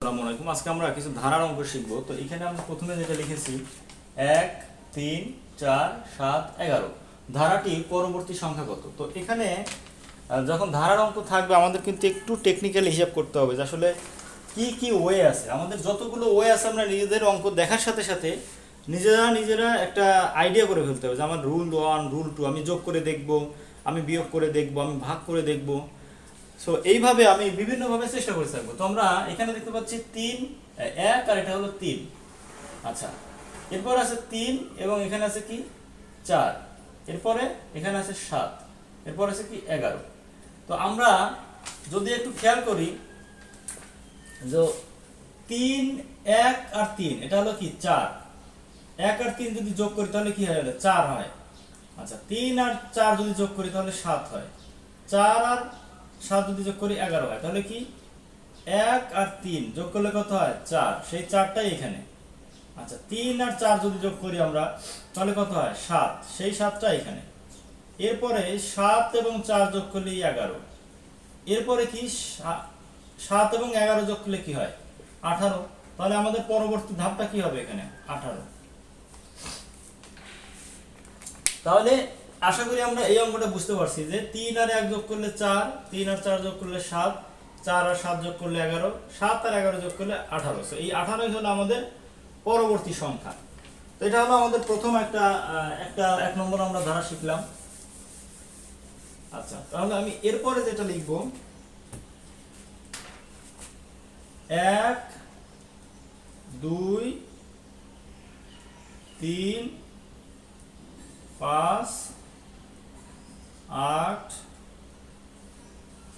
আসসালামু আলাইকুম আজকে আমরা কিছু ধারার অঙ্ক শিখব। তো এখানে আমরা প্রথমে যেটা লিখেছি, এক, তিন, চার, সাত, এগারো। ধারাটি পরবর্তী সংখ্যা কত? তো এখানে যখন ধারার অঙ্ক থাকবে, আমাদের কিন্তু একটু টেকনিক্যালি হিসাব করতে হবে যে আসলে কি কি ওয়ে আছে। আমাদের যতগুলো ওয়ে আছে, আমরা নিজেদের অঙ্ক দেখার সাথে সাথে নিজেরা নিজেরা একটা আইডিয়া করে ফেলতে হবে যে আমার রুল ওয়ান রুল টু আমি যোগ করে দেখব, আমি বিয়োগ করে দেখব, আমি ভাগ করে দেখব। সো এইভাবে আমি বিভিন্নভাবে চেষ্টা করে থাকব। তো আমরা এখানে দেখতে পাচ্ছি তিন, এক আর এটা হলো তিন। আচ্ছা এরপর আছে তিন এবং এখানে আছে কি? চার। এরপরে এখানে আছে সাত। এরপর আছে কি? এগারো। তো আমরা যদি একটু খেয়াল করি, যে তিন, এক আর তিন, এটা হলো কি? চার। এক আর তিন যদি যোগ করি, তাহলে কি হয়? চার হয়। আচ্ছা তিন আর চার যদি যোগ করি, তাহলে সাত হয়। চার আর সাত যদি যোগ করি এগারো হয়। তাহলে কি? এক আর তিন যোগ করলে কত হয়? চার। সেই চারটাই এখানে। আচ্ছা তিন আর চার যদি যোগ করি আমরা, তাহলে কত হয়? সাত। সেই সাতটা এখানে। এরপরে সাত এবং চার যোগ করলে এগারো। এরপরে কি? সাত এবং এগারো যোগ করলে কি হয়? আঠারো। তাহলে আমাদের পরবর্তী ধাপটা কি হবে এখানে? আঠারো। তাহলে আশা করি আমরা এই অঙ্কটা বুঝতে পারছি যে তিন আর এক যোগ করলে চার তিন আর চার যোগ করলে সাত চার আর সাত যোগ করলে এগারো সাত আর এগারো যোগ করলে আঠারো। So, এই আঠারোই হলো আমাদের পরবর্তী সংখ্যা। তো এটা হলো আমাদের প্রথম একটা একটা এক নম্বর আমরা ধারা শিখলাম। আচ্ছা তাহলে আমি এরপরে যেটা লিখব এক দুই তিন পাঁচ আট,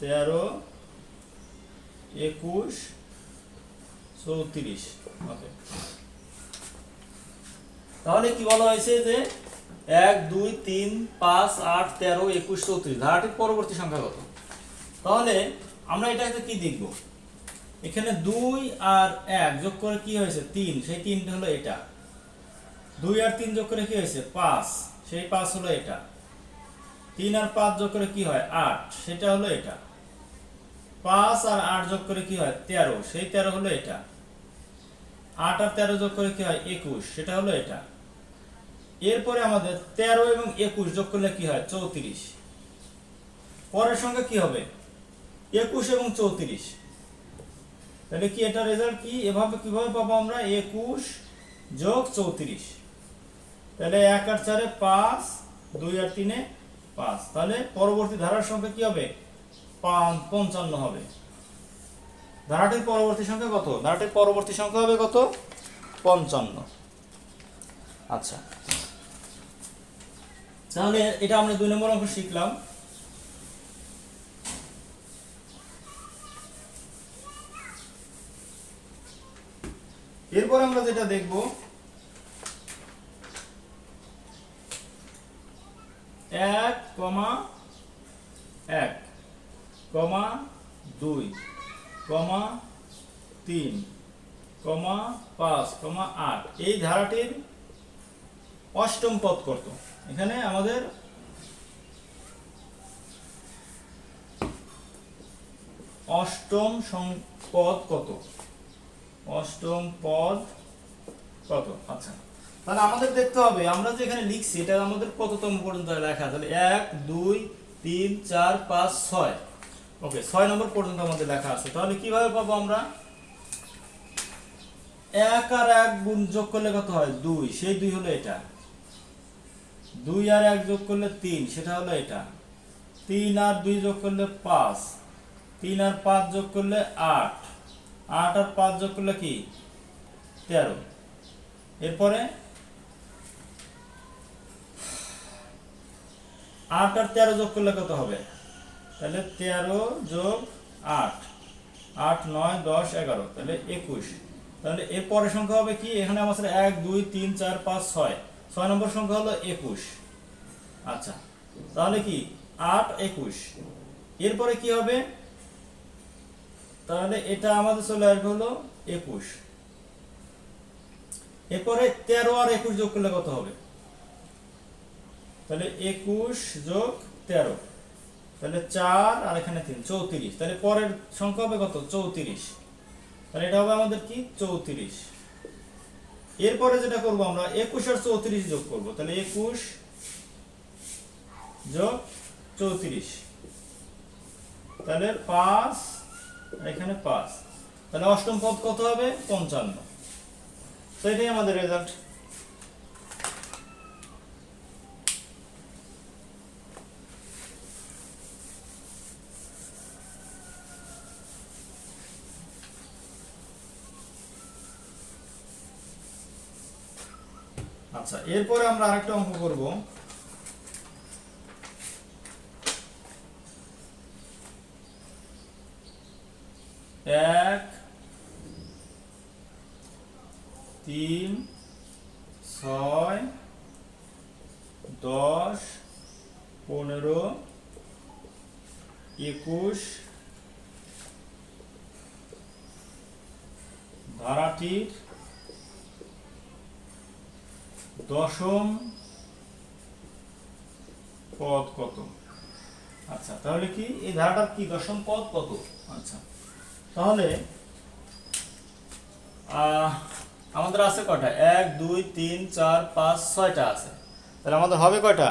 তেরো, একুশ, চৌত্রিশ। ওকে। তাহলে কি বলা হয়েছে যে এক, দুই, তিন, পাঁচ, আট, তেরো, একুশ, চৌত্রিশ? ধারাটির পরবর্তী সংখ্যা কত? তাহলে আমরা এটাকে কি দেখব? এখানে দুই আর এক যোগ করে কি হয়েছে? তিন। সেই তিনটা হলো এটা। দুই আর তিন যোগ করে কি হয়েছে? পাঁচ। সেই পাঁচ হলো এটা। তিন আর পাঁচ যোগ করে কি হয়? আট। সেটা হলো এটা। পাঁচ আর আট যোগ করে কি হয়? তেরো। সেই তেরো হলো এটা। আট আর তেরো যোগ করে কি হয়? একুশ। সেটা হলো এটা। এরপরে আমাদের তেরো এবং একুশ যোগ করলে কি হয়? চৌত্রিশ। পরের সঙ্গে কি হবে? একুশ এবং চৌত্রিশ। তাহলে কি এটা রেজাল্ট কি? এভাবে কীভাবে পাবো আমরা? একুশ যোগ চৌত্রিশ। তাহলে এক আর চারে পাঁচ, দুই আর তিনে পাঁচ। তাহলে পরবর্তী ধারার সংখ্যা কি হবে? পঞ্চান্ন হবে। ধারাটির পরবর্তী সংখ্যা কত? ধারাটির পরবর্তী সংখ্যা হবে কত? পঞ্চান্ন। আচ্ছা। তাহলে এটা আমরা দুই নম্বর অঙ্ক শিখলাম। এরপর আমরা যেটা দেখব এক কমা এক, কমা দুই, কমা তিন, কমা পাঁচ, কমা আট। এই ধারাটির অষ্টম পদ কত? এখানে আমাদের অষ্টম পদ কত? অষ্টম পদ কত? আচ্ছা। তাহলে আমাদের দেখতে হবে, আমরা যে এখানে লিখছি, এটা আমাদের কততম পর্যন্ত লেখা? তাহলে এক, দুই, তিন, চার, পাঁচ, ছয়। ওকে, ছয় নম্বর পর্যন্ত আমাদের লেখা আছে। তাহলে কীভাবে পাবো আমরা? এক আর এক গুণ যোগ করলে কত হয়? দুই। সেই দুই হলো এটা। দুই আর এক যোগ করলে তিন, সেটা হলো এটা। তিন আর দুই যোগ করলে পাঁচ। তিন আর পাঁচ যোগ করলে আট। আট আর পাঁচ যোগ করলে কি? তেরো। এরপরে আট আর তেরো যোগ করলে কত হবে? তাহলে তেরো যোগ আট। আট, নয়, দশ, এগারো। তাহলে একুশ। তাহলে এর পরের সংখ্যা হবে কি? এখানে আমাদের এক, দুই, তিন, চার, পাঁচ, ছয়। ছয় নম্বর সংখ্যা হলো একুশ। আচ্ছা তাহলে কি? আট, একুশ। এরপরে কি হবে? তাহলে এটা আমাদের চলে আসবে হলো একুশ। এরপরে তেরো আর একুশ যোগ করলে কত হবে? তাহলে একুশ যোগ তেরো। তাহলে চার আর এখানে তিন, চৌত্রিশ। তাহলে পরের সংখ্যা হবে কত? চৌত্রিশ। তাহলে এটা হবে আমাদের কি? চৌত্রিশ। এরপরে যেটা করব আমরা, একুশ আর চৌত্রিশ যোগ করব। তাহলে একুশ যোগ চৌত্রিশ। তাহলে পাঁচ এখানে পাঁচ। তাহলে অষ্টম পদ কত হবে? পঞ্চান্ন। তো এটাই আমাদের রেজাল্ট আচ্ছা এরপরে আমরা আরেকটা অঙ্ক করব। এক তিন ছয় দশ পনেরো একুশ ধারাটির দশম পদ কত? আচ্ছা তাহলে কি এই ধারাটার কি দশম পদ কত? আচ্ছা তাহলে আমাদের আছে কয়টা? এক, দুই, তিন, চার, পাঁচ, ছয়টা আছে। তাহলে আমাদের হবে কয়টা?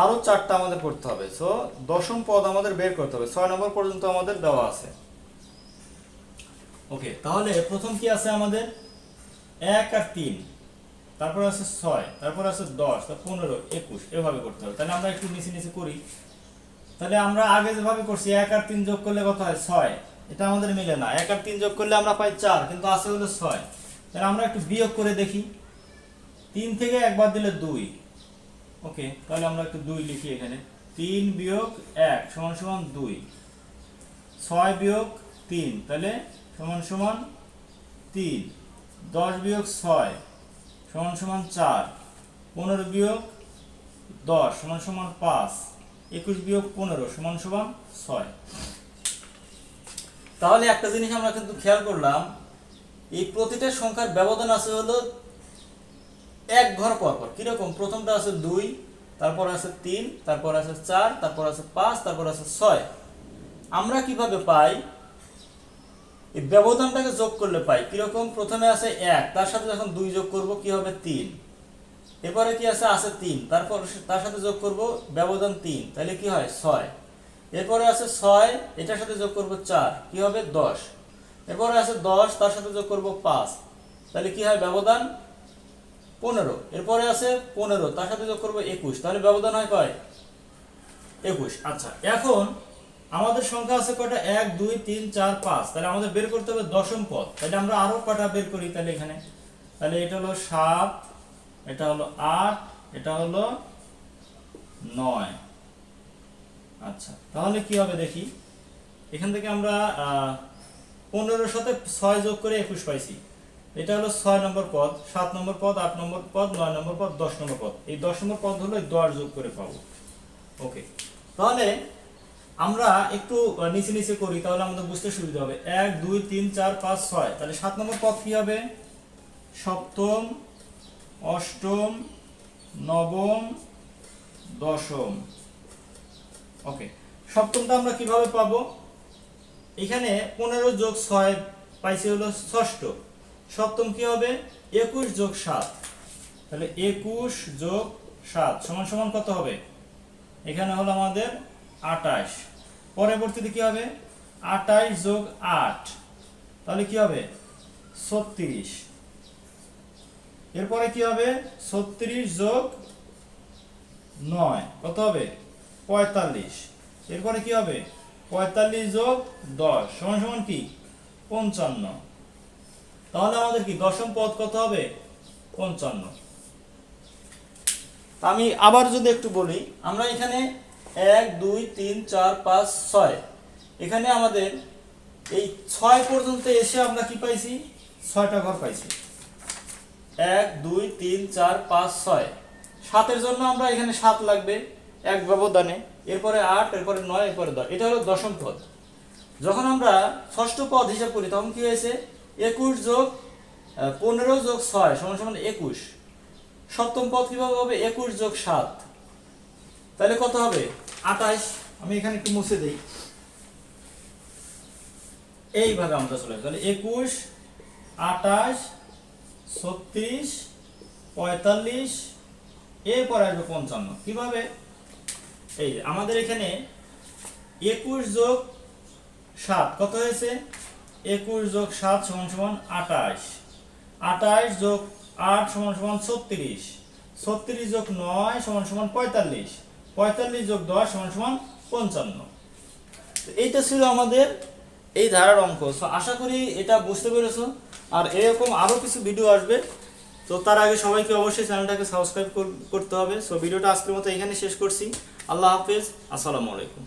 আরও চারটা আমাদের করতে হবে। সো দশম পদ আমাদের বের করতে হবে। ছয় নম্বর পর্যন্ত আমাদের দেওয়া আছে। ওকে তাহলে প্রথম কি আছে আমাদের? এক আর তিন। তারপর আছে ছয়, তারপর আছে দশ তারপর পনেরো, একুশ, এভাবে করতে হবে। তাহলে আমরা একটু নিচে নিচে করি। তাহলে আমরা আগে যেভাবে করছি, এক আর তিন যোগ করলে কত হয়? ছয়। এটা আমাদের মিলে না। এক আর তিন যোগ করলে আমরা পাই চার, কিন্তু আছে হলো ছয়। তাহলে আমরা একটু বিয়োগ করে দেখি। তিন থেকে একবার দিলে দুই। ওকে, তাহলে আমরা একটু দুই লিখি এখানে। তিন বিয়োগ এক সমান সমান দুই। ছয় বিয়োগ তিন, তাহলে সমান সমান তিন। দশ বিয়োগ ছয় সমান সমান চার। পনেরো বিয়োগ দশ সমান সমান পাঁচ। একুশ বিয়োগ পনেরো সমান সমান ছয়। তাহলে একটা জিনিস আমরা কিন্তু খেয়াল করলাম, এই প্রতিটা সংখ্যার ব্যবধান আছে হলো এক ঘর পরপর পর। কীরকম? প্রথমটা আছে দুই, তারপর আছে তিন, তারপর আছে চার, তারপর আছে পাঁচ, তারপর আছে ছয়। আমরা কীভাবে পাই? এই ব্যবধানটাকে যোগ করলে পাই, কীরকম? প্রথমে আছে এক, তার সাথে যখন দুই যোগ করব, কি হবে? তিন। এরপরে কি আছে? আছে তিন, তারপর তার সাথে যোগ করব ব্যবধান তিন, তাহলে কি হয়? ছয়। এরপরে আছে ছয়, এটার সাথে যোগ করব চার, কি হবে? দশ। এরপরে আছে দশ, তার সাথে যোগ করব পাঁচ, তাহলে কি হয়? ব্যবধান পনেরো। এরপরে আছে পনেরো, তার সাথে যোগ করব একুশ, তাহলে ব্যবধান হয় কয়? একুশ। আচ্ছা এখন আমাদের সংখ্যা আছে কয়টা? এক, দুই, তিন, চার, পাঁচ। তাহলে আমাদের বের করতে হবে দশম পদ। তাহলে আমরা আরও কটা বের করি তাহলে এখানে? তাহলে এটা হলো সাত, এটা হলো আট, এটা হলো নয়। আচ্ছা তাহলে কি হবে দেখি? এখান থেকে আমরা পনেরোর সাথে ছয় যোগ করে একুশ পাইছি। এটা হলো ছয় নম্বর পদ, সাত নম্বর পদ, আট নম্বর পদ, নয় নম্বর পদ, দশ নম্বর পদ। এই দশ নম্বর পদ হলো দশ যোগ করে পাবো। ওকে, তাহলে আমরা একটু নিচে নিচে করি, তাহলে আমাদের বুঝতে সুবিধা হবে। এক, দুই, তিন, চার, পাঁচ, ছয়। তাহলে সাত নম্বর পদ কি হবে? সপ্তম, অষ্টম, নবম, দশম। ওকে সপ্তমটা আমরা কীভাবে পাবো? এখানে পনেরো যোগ ছয় পাইছি হলো ষষ্ঠ। সপ্তম কি হবে? একুশ যোগ সাত। তাহলে একুশ যোগ সাত, সমান সমান কত হবে? এখানে হলো আমাদের আটাশ পরবর্তীতে কি হবে? আটাশ যোগ আট। তাহলে কি হবে? ছত্রিশ। এরপরে কি হবে? ছত্রিশ যোগ নয়। কত হবে? পঁয়তাল্লিশ। এরপরে কি হবে? পঁয়তাল্লিশ যোগ দশ। সমান সমান কি? পঞ্চান্ন। তাহলে আমাদের কি দশম পদ কত হবে? পঞ্চান্ন। আমি আবার যদি একটু বলি, আমরা এখানে এক, দুই, তিন, চার, পাঁচ, ছয়। এখানে আমাদের এই ছয় পর্যন্ত এসে আমরা কি পাইছি? ছয়টা ঘর পাইছি। এক, দুই, তিন, চার, পাঁচ, ছয়। সাতের জন্য আমরা এখানে সাত লাগবে, এক ব্যবধানে। এরপরে আট, এরপরে নয়, এরপরে দশ। এটা হলো দশম পদ। যখন আমরা ষষ্ঠ পদ হিসাব করি, তখন কি হয়েছে? একুশ যোগ পনেরো যোগ ছয়, সমান সমান একুশ। সপ্তম পদ কীভাবে হবে? একুশ যোগ সাত। তাহলে কত হবে? আঠাশ, আমি এখানে একটু মুছে দিই। এইভাবে আমরা চলে তাহলে একুশ, আঠাশ, ছত্রিশ, পঁয়তাল্লিশ, এরপর আসবে পঞ্চান্ন। কীভাবে? এই আমাদের এখানে একুশ যোগ সাত, কত হয়েছে? একুশ যোগ সাত সমান সমান আঠাশ। আঠাশ যোগ আট সমান সমান ছত্রিশ। ছত্রিশ যোগ নয় সমান সমান পঁয়তাল্লিশ। পঁয়তাল্লিশ যোগ দশ সমান সমান পঞ্চান্ন। তো এইটা ছিল আমাদের এই ধারার অঙ্ক। সো আশা করি এটা বুঝতে পেরেছ। আর এরকম আরও কিছু ভিডিও আসবে। তো তার আগে সবাইকে অবশ্যই চ্যানেলটাকে সাবস্ক্রাইব করতে হবে। সো ভিডিওটা আজকের মতো এখানে শেষ করছি। আল্লাহ হাফেজ। আসসালামু আলাইকুম।